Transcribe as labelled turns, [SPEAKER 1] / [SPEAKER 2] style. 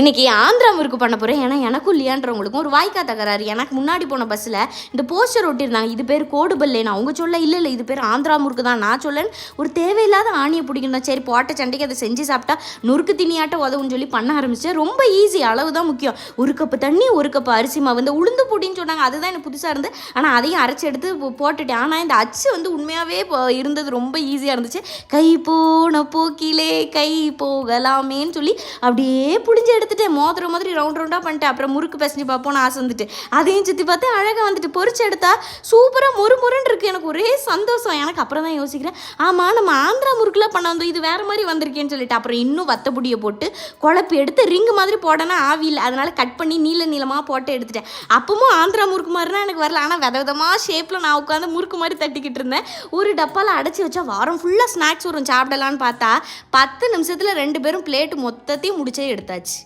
[SPEAKER 1] இன்னைக்கு ஆந்திரா முறுக்கு பண்ண போகிறேன் ஏன்னா எனக்கும் இல்லையான்றவங்களுக்கும் ஒரு வாய்க்கா தகராறு. எனக்கு முன்னாடி போன பஸ்ஸில் இந்த போஸ்டர் ஒட்டியிருந்தாங்க. இது பேர் கோடுபல்லேன்னு அவங்க சொல்ல இல்லை இல்லை இது பேர் ஆந்திரா முறுக்கு தான். நான் சொல்லன்னு ஒரு தேவையில்லாத ஆணியை பிடிக்கணும் சரி போட்ட சண்டைக்கு அதை செஞ்சு சாப்பிட்டா நொறுக்கு திணியாட்ட உதவுன்னு சொல்லி பண்ண ஆரம்பிச்சேன் ரொம்ப ஈஸி அளவு தான் முக்கியம். ஒரு கப்பு தண்ணி ஒரு கப்பு அரிசி மாவு. இந்த உளுந்து பொடின்னு சொன்னாங்க. அதுதான் எனக்கு புதுசாக இருந்து ஆனால் அதையும் அரைச்சி எடுத்து போட்டுட்டேன். ஆனால் இந்த அச்சு வந்து உண்மையாகவே இருந்தது ரொம்ப ஈஸியாக இருந்துச்சு. கை போன போக்கிலே கை போகலாமேன்னு சொல்லி அப்படியே புளிஞ்சு எடுத்துட்டேன் மோதிர மாதிரி ரவுண்ட் ரவுண்டாக பண்ணிட்டேன். அப்புறம் முறுக்கு பிசைஞ்சு பார்ப்போம்னு ஆசை வந்துட்டு. அதையும் சுற்றி பார்த்து அழகாக வந்துட்டு பொறிச்சு எடுத்தா சூப்பராக மொறு மொறுன்னு இருக்கு. எனக்கு ஒரே சந்தோஷம். எனக்கு அப்புறம் தான் யோசிக்கிறேன். ஆமாம் நம்ம ஆந்திரா முறுக்குலாம் பண்ண வந்தோம் இது வேறு மாதிரி வந்திருக்கேன்னு சொல்லிட்டு அப்புறம் இன்னும் வத்தப்பொடியை போட்டு குழப்பி எடுத்து ரிங்கு மாதிரி போடனா ஆவியில் அதனால் கட் பண்ணி நீல நீளமாக போட்டு எடுத்துட்டேன். அப்பவும் ஆந்திரா முறுக்கு மாதிரினா எனக்கு வரல. ஆனால் வித விதமாக ஷேப்பில் நான் உட்காந்து முறுக்கு மாதிரி தட்டிக்கிட்டு இருந்தேன். ஒரு டப்பாவில் அடைச்சி வச்சா வாரம் ஃபுல்லாக ஸ்நாக்ஸ் வரும். சாப்பிடலான்னு பார்த்தா பத்து நிமிஷத்தில் ரெண்டு பேரும் பிளேட்டு மொத்தத்தையும் முடிச்சே எடுத்தாச்சு.